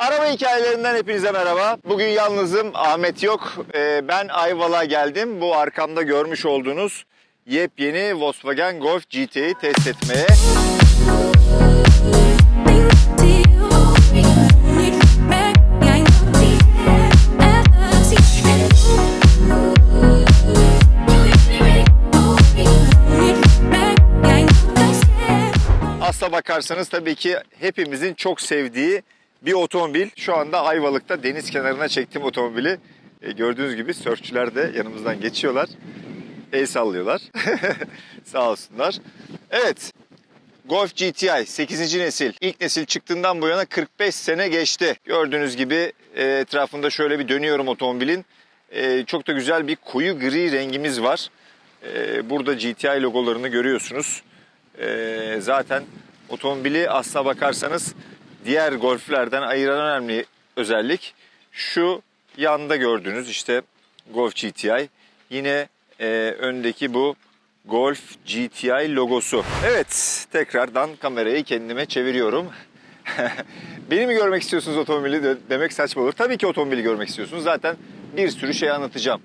Araba hikayelerinden hepinize merhaba. Bugün yalnızım, Ahmet yok. Ee, ben Ayvalık'a geldim. Bu arkamda görmüş olduğunuz yepyeni Volkswagen Golf GT'yi test etmeye. Asla bakarsanız tabii ki hepimizin çok sevdiği bir otomobil. Şu anda Ayvalık'ta deniz kenarına çektim otomobili. E, gördüğünüz gibi sörfçüler de yanımızdan geçiyorlar. El sallıyorlar. Sağ olsunlar. Evet. Golf GTI 8. nesil. İlk nesil çıktığından bu yana 45 sene geçti. Gördüğünüz gibi e, etrafında şöyle bir dönüyorum otomobilin. E, çok da güzel bir koyu gri rengimiz var. E, burada GTI logolarını görüyorsunuz. E, zaten otomobili aslına bakarsanız diğer golflerden ayıran önemli özellik şu yanda gördüğünüz işte Golf GTI. Yine e, öndeki bu Golf GTI logosu. Evet, tekrardan kamerayı kendime çeviriyorum. Beni mi görmek istiyorsunuz otomobili de demek saçma olur. Tabii ki otomobili görmek istiyorsunuz. Zaten bir sürü şey anlatacağım.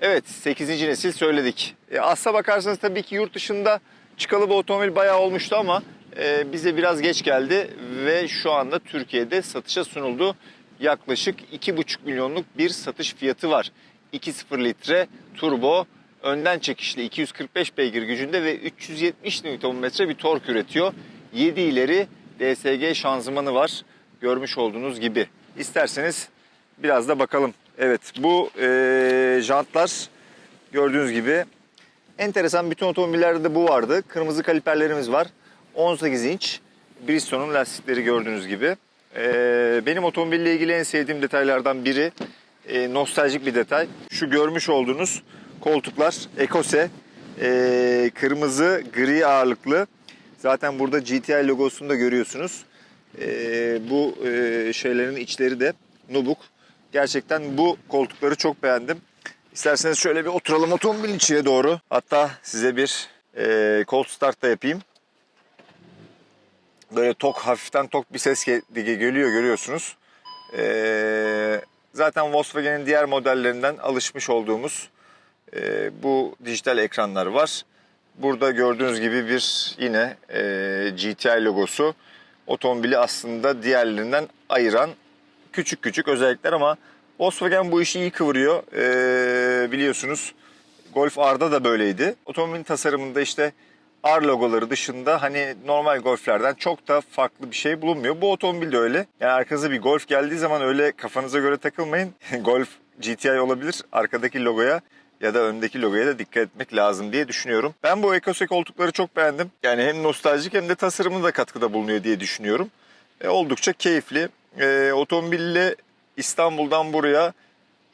Evet, 8. nesil söyledik. E, asla bakarsanız tabii ki yurt dışında çıkalı bu otomobil bayağı olmuştu ama e, bize biraz geç geldi ve şu anda Türkiye'de satışa sunuldu. Yaklaşık 2,5 milyonluk bir satış fiyatı var. 2.0 litre turbo önden çekişli 245 beygir gücünde ve 370 Nm bir tork üretiyor. 7 ileri DSG şanzımanı var görmüş olduğunuz gibi. İsterseniz biraz da bakalım. Evet bu e, jantlar gördüğünüz gibi enteresan bütün otomobillerde de bu vardı. Kırmızı kaliperlerimiz var. 18 inç Bristol'un lastikleri gördüğünüz gibi. E, benim otomobille ilgili en sevdiğim detaylardan biri e, nostaljik bir detay. Şu görmüş olduğunuz koltuklar Ekose e, kırmızı gri ağırlıklı. Zaten burada GTI logosunu da görüyorsunuz. E, bu şeylerin içleri de nubuk. Gerçekten bu koltukları çok beğendim. İsterseniz şöyle bir oturalım otomobilin içine doğru. Hatta size bir e, cold start da yapayım. Böyle tok hafiften tok bir ses ge- geliyor görüyorsunuz. E, zaten Volkswagen'in diğer modellerinden alışmış olduğumuz e, bu dijital ekranlar var. Burada gördüğünüz gibi bir yine e, GTI logosu otomobili aslında diğerlerinden ayıran küçük küçük özellikler ama Volkswagen bu işi iyi kıvırıyor. E, biliyorsunuz Golf R'da da böyleydi. Otomobilin tasarımında işte R logoları dışında hani normal golflerden çok da farklı bir şey bulunmuyor. Bu otomobil de öyle. Yani arkanıza bir golf geldiği zaman öyle kafanıza göre takılmayın. golf GTI olabilir. Arkadaki logoya ya da öndeki logoya da dikkat etmek lazım diye düşünüyorum. Ben bu Ecose koltukları çok beğendim. Yani hem nostaljik hem de tasarımına da katkıda bulunuyor diye düşünüyorum. E, oldukça keyifli. E, otomobille İstanbul'dan buraya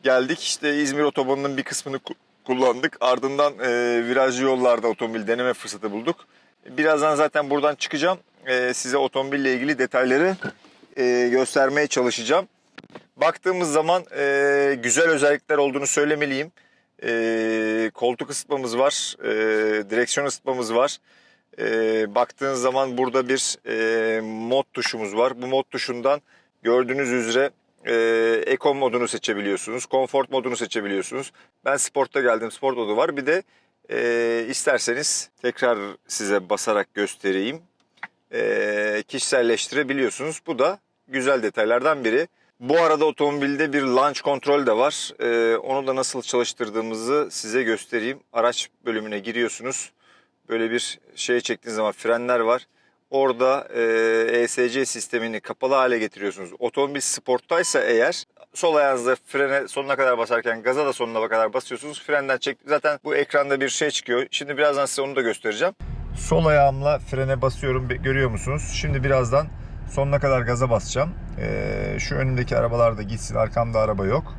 geldik. İşte İzmir otobanının bir kısmını kullandık. Ardından e, virajlı yollarda otomobil deneme fırsatı bulduk. Birazdan zaten buradan çıkacağım. E, size otomobille ilgili detayları e, göstermeye çalışacağım. Baktığımız zaman e, güzel özellikler olduğunu söylemeliyim. E, koltuk ısıtmamız var, e, direksiyon ısıtmamız var. E, baktığınız zaman burada bir e, mod tuşumuz var. Bu mod tuşundan gördüğünüz üzere e, Eco modunu seçebiliyorsunuz, Comfort modunu seçebiliyorsunuz. Ben Sport'ta geldim, Sport modu var. Bir de e, isterseniz tekrar size basarak göstereyim. E, kişiselleştirebiliyorsunuz. Bu da güzel detaylardan biri. Bu arada otomobilde bir launch kontrol de var. Ee, onu da nasıl çalıştırdığımızı size göstereyim. Araç bölümüne giriyorsunuz. Böyle bir şeye çektiğiniz zaman frenler var. Orada e, ESC sistemini kapalı hale getiriyorsunuz. Otomobil sporttaysa eğer sol ayağınızla frene sonuna kadar basarken gaza da sonuna kadar basıyorsunuz. Frenden çek. Zaten bu ekranda bir şey çıkıyor. Şimdi birazdan size onu da göstereceğim. Sol ayağımla frene basıyorum. Görüyor musunuz? Şimdi birazdan sonuna kadar gaza basacağım. Ee, şu önümdeki arabalar da gitsin. Arkamda araba yok.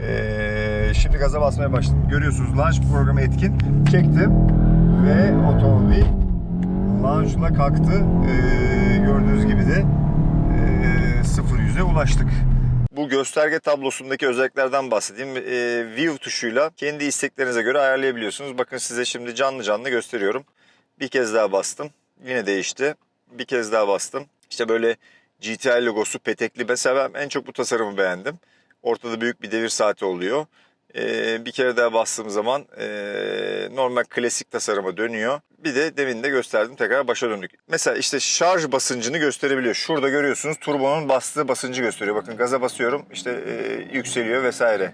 Ee, şimdi gaza basmaya başladım. Görüyorsunuz launch programı etkin. Çektim ve otomobil launch'la kalktı. Ee, gördüğünüz gibi de e, 0-100'e ulaştık. Bu gösterge tablosundaki özelliklerden bahsedeyim. Ee, view tuşuyla kendi isteklerinize göre ayarlayabiliyorsunuz. Bakın size şimdi canlı canlı gösteriyorum. Bir kez daha bastım. Yine değişti. Bir kez daha bastım. İşte böyle GTI logosu petekli. Mesela ben en çok bu tasarımı beğendim. Ortada büyük bir devir saati oluyor. Ee, bir kere daha bastığım zaman ee, normal klasik tasarıma dönüyor. Bir de demin de gösterdim tekrar başa döndük. Mesela işte şarj basıncını gösterebiliyor. Şurada görüyorsunuz turbonun bastığı basıncı gösteriyor. Bakın gaza basıyorum işte ee, yükseliyor vesaire.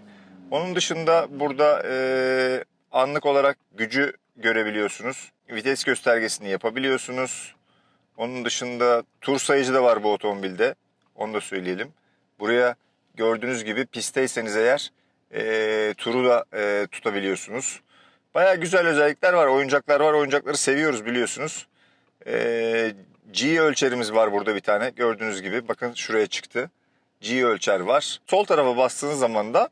Onun dışında burada ee, anlık olarak gücü görebiliyorsunuz. Vites göstergesini yapabiliyorsunuz. Onun dışında tur sayıcı da var bu otomobilde. Onu da söyleyelim. Buraya gördüğünüz gibi pistteyseniz eğer e, turu da e, tutabiliyorsunuz. Baya güzel özellikler var. Oyuncaklar var. Oyuncakları seviyoruz biliyorsunuz. E, G ölçerimiz var burada bir tane. Gördüğünüz gibi bakın şuraya çıktı. G ölçer var. Sol tarafa bastığınız zaman da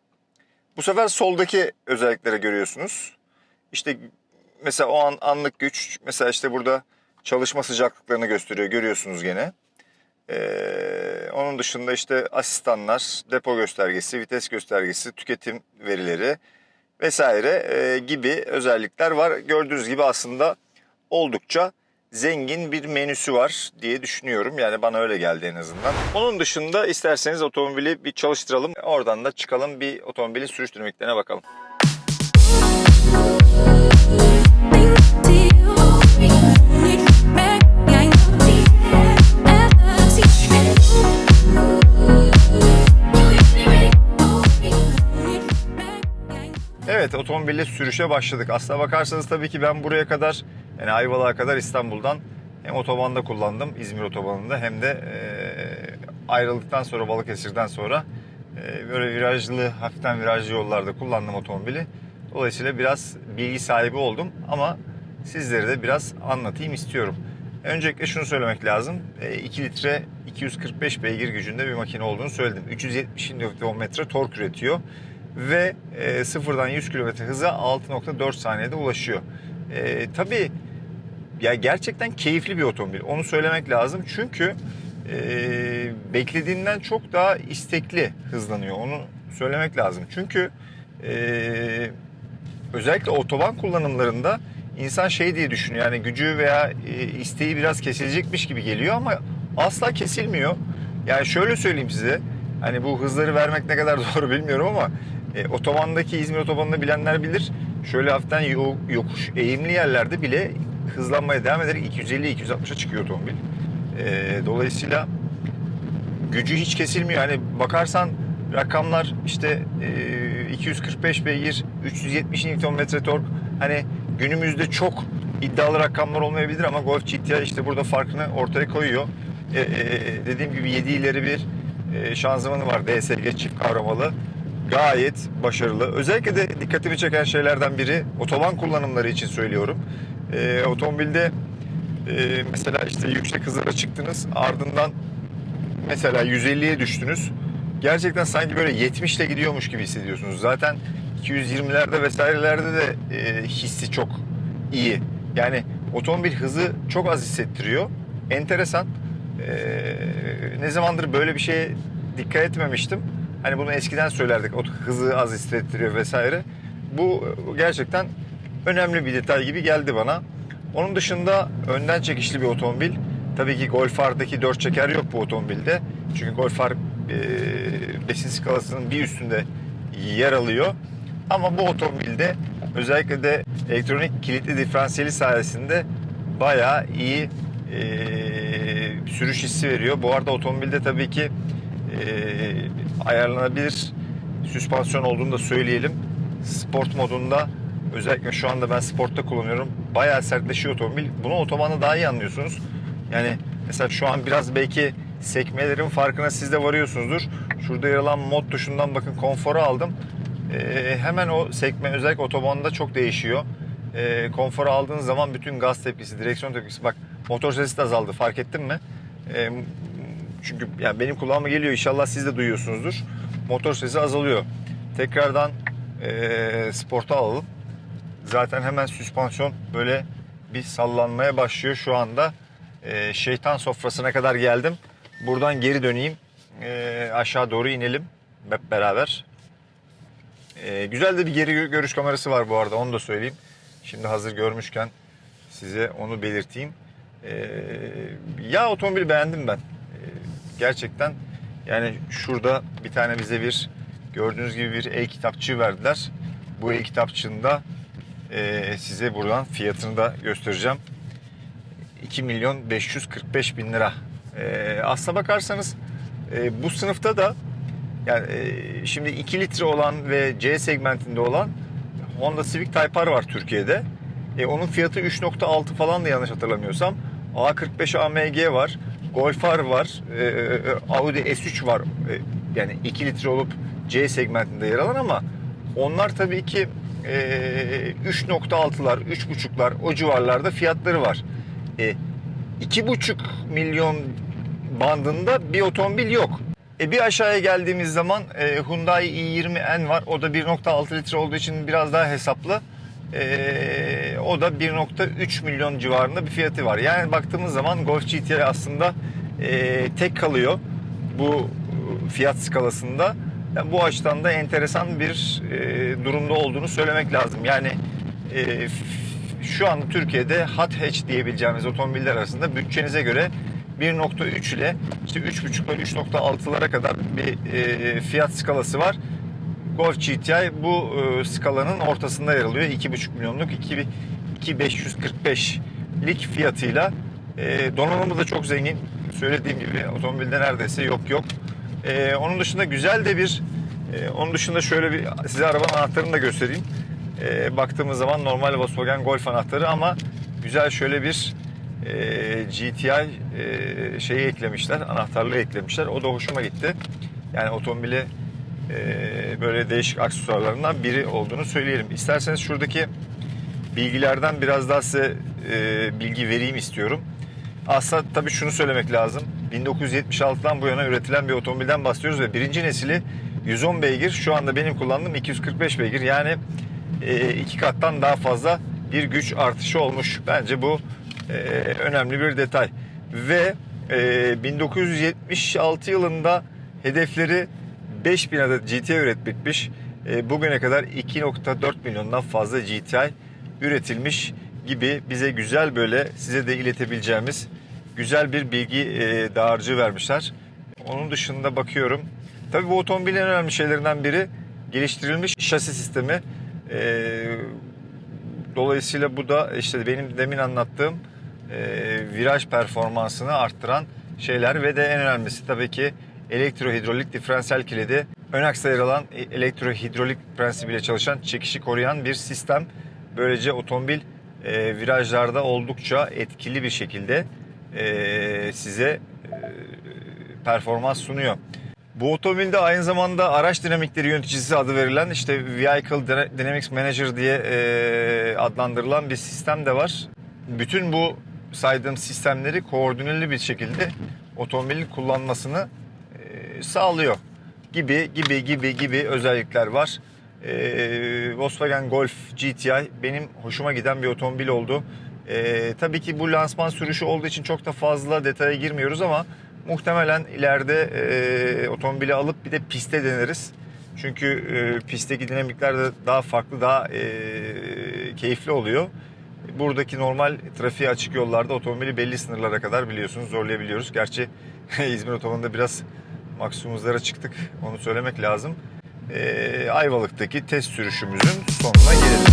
bu sefer soldaki özellikleri görüyorsunuz. İşte mesela o an anlık güç mesela işte burada çalışma sıcaklıklarını gösteriyor görüyorsunuz gene. Ee, onun dışında işte asistanlar, depo göstergesi, vites göstergesi, tüketim verileri vesaire e, gibi özellikler var. Gördüğünüz gibi aslında oldukça zengin bir menüsü var diye düşünüyorum. Yani bana öyle geldi en azından. Onun dışında isterseniz otomobili bir çalıştıralım. Oradan da çıkalım bir otomobilin sürüş bakalım. Evet otomobille sürüşe başladık. Aslına bakarsanız tabii ki ben buraya kadar yani Ayvalık'a kadar İstanbul'dan hem otobanda kullandım İzmir otobanında hem de e, ayrıldıktan sonra Balıkesir'den sonra e, böyle virajlı hafiften virajlı yollarda kullandım otomobili. Dolayısıyla biraz bilgi sahibi oldum ama sizlere de biraz anlatayım istiyorum. Öncelikle şunu söylemek lazım. E, 2 litre 245 beygir gücünde bir makine olduğunu söyledim. 370 Nm tork üretiyor ve e, sıfırdan 100 km hıza 6.4 saniyede ulaşıyor. E, tabii ya gerçekten keyifli bir otomobil. Onu söylemek lazım. Çünkü e, beklediğinden çok daha istekli hızlanıyor. Onu söylemek lazım. Çünkü e, özellikle otoban kullanımlarında insan şey diye düşünüyor. Yani gücü veya e, isteği biraz kesilecekmiş gibi geliyor ama asla kesilmiyor. Yani şöyle söyleyeyim size. Hani bu hızları vermek ne kadar doğru bilmiyorum ama e, otobandaki İzmir otobanını bilenler bilir. Şöyle hafiften yo- yokuş eğimli yerlerde bile hızlanmaya devam ederek 250-260'a çıkıyor otomobil. E, dolayısıyla gücü hiç kesilmiyor. Hani bakarsan rakamlar işte e, 245 beygir, 370 Nm tork. Hani günümüzde çok iddialı rakamlar olmayabilir ama Golf GTI işte burada farkını ortaya koyuyor. E, e, dediğim gibi 7 ileri bir e, şanzımanı var DSG çift kavramalı. Gayet başarılı. Özellikle de dikkatimi çeken şeylerden biri otoban kullanımları için söylüyorum. E, otomobilde e, mesela işte yüksek hızlara çıktınız ardından mesela 150'ye düştünüz. Gerçekten sanki böyle 70 ile gidiyormuş gibi hissediyorsunuz. Zaten 220'lerde vesairelerde de e, hissi çok iyi. Yani otomobil hızı çok az hissettiriyor. Enteresan. E, ne zamandır böyle bir şeye dikkat etmemiştim. Hani bunu eskiden söylerdik. O hızı az hissettiriyor vesaire. Bu gerçekten önemli bir detay gibi geldi bana. Onun dışında önden çekişli bir otomobil. Tabii ki Golf R'daki 4 çeker yok bu otomobilde. Çünkü Golf R e, besin skalasının bir üstünde yer alıyor. Ama bu otomobilde özellikle de elektronik kilitli diferansiyeli sayesinde bayağı iyi e, sürüş hissi veriyor. Bu arada otomobilde tabii ki ayarlanabilir süspansiyon olduğunu da söyleyelim. Sport modunda özellikle şu anda ben sportta kullanıyorum. Bayağı sertleşiyor otomobil. Bunu otobanda daha iyi anlıyorsunuz. Yani mesela şu an biraz belki sekmelerin farkına siz de varıyorsunuzdur. Şurada yer alan mod tuşundan bakın konforu aldım. Ee, hemen o sekme özellikle otobanda çok değişiyor. Ee, konforu aldığınız zaman bütün gaz tepkisi, direksiyon tepkisi bak motor sesi de azaldı fark ettin mi? Ee, çünkü yani benim kulağıma geliyor inşallah siz de duyuyorsunuzdur. Motor sesi azalıyor. Tekrardan e, sporta alalım. Zaten hemen süspansiyon böyle bir sallanmaya başlıyor şu anda. E, şeytan sofrasına kadar geldim. Buradan geri döneyim. E, aşağı doğru inelim hep beraber. E, güzel de bir geri gö- görüş kamerası var bu arada onu da söyleyeyim. Şimdi hazır görmüşken size onu belirteyim. E, ya otomobili beğendim ben. Gerçekten yani şurada bir tane bize bir gördüğünüz gibi bir e-kitapçığı verdiler. Bu e-kitapçığında e, size buradan fiyatını da göstereceğim. 2 milyon 545 bin lira. E, aslına bakarsanız e, bu sınıfta da yani e, şimdi 2 litre olan ve C segmentinde olan Honda Civic Type R var Türkiye'de. E, onun fiyatı 3.6 falan da yanlış hatırlamıyorsam. A45 AMG var. Golf R var. e, Audi S3 var. E, yani 2 litre olup C segmentinde yer alan ama onlar tabii ki e, 3.6'lar, 3.5'lar o civarlarda fiyatları var. E, 2.5 milyon bandında bir otomobil yok. E bir aşağıya geldiğimiz zaman e, Hyundai i20N var. O da 1.6 litre olduğu için biraz daha hesaplı. E, o da 1.3 milyon civarında bir fiyatı var. Yani baktığımız zaman Golf GTI aslında e, tek kalıyor bu e, fiyat skalasında. Yani bu açıdan da enteresan bir e, durumda olduğunu söylemek lazım. Yani şu an Türkiye'de hot hatch diyebileceğimiz otomobiller arasında bütçenize göre 1.3 ile işte 3.5'lar 3.6'lara kadar bir fiyat skalası var. Golf GTI bu e, skalanın ortasında yer alıyor. 2.5 milyonluk 2 2545'lik fiyatıyla. E, donanımı da çok zengin. Söylediğim gibi otomobilde neredeyse yok yok. E, onun dışında güzel de bir e, onun dışında şöyle bir size arabanın anahtarını da göstereyim. E, baktığımız zaman normal Volkswagen Golf anahtarı ama güzel şöyle bir e, GTI e, şeyi eklemişler, anahtarlığı eklemişler. O da hoşuma gitti. Yani otomobili e, böyle değişik aksesuarlarından biri olduğunu söyleyelim. İsterseniz şuradaki bilgilerden biraz daha size e, bilgi vereyim istiyorum. Aslında tabii şunu söylemek lazım. 1976'dan bu yana üretilen bir otomobilden bahsediyoruz ve birinci nesili 110 beygir. Şu anda benim kullandığım 245 beygir. Yani e, iki kattan daha fazla bir güç artışı olmuş. Bence bu e, önemli bir detay. Ve e, 1976 yılında hedefleri 5000 adet GTI üretmekmiş. E, bugüne kadar 2.4 milyondan fazla GTI üretilmiş gibi bize güzel böyle size de iletebileceğimiz güzel bir bilgi e, dağarcığı vermişler. Onun dışında bakıyorum. Tabii bu otomobilin en önemli şeylerinden biri geliştirilmiş şasi sistemi. E, dolayısıyla bu da işte benim demin anlattığım viraj performansını arttıran şeyler ve de en önemlisi tabii ki elektrohidrolik diferansiyel kilidi ön aksa yer alan e- elektrohidrolik prensibiyle çalışan çekişi koruyan bir sistem. Böylece otomobil e, virajlarda oldukça etkili bir şekilde e, size e, performans sunuyor. Bu otomobilde aynı zamanda araç dinamikleri yöneticisi adı verilen işte Vehicle Dyna- Dynamics Manager diye e, adlandırılan bir sistem de var. Bütün bu saydığım sistemleri koordineli bir şekilde otomobilin kullanmasını sağlıyor gibi gibi gibi gibi özellikler var. E, Volkswagen Golf GTI benim hoşuma giden bir otomobil oldu. E, tabii ki bu lansman sürüşü olduğu için çok da fazla detaya girmiyoruz ama muhtemelen ileride e, otomobili alıp bir de piste deneriz. Çünkü e, pistteki dinamikler de daha farklı, daha e, keyifli oluyor. Buradaki normal trafiğe açık yollarda otomobili belli sınırlara kadar biliyorsunuz zorlayabiliyoruz. Gerçi İzmir otobanında biraz maksimum hızlara çıktık. Onu söylemek lazım. E, Ayvalık'taki test sürüşümüzün sonuna gelelim.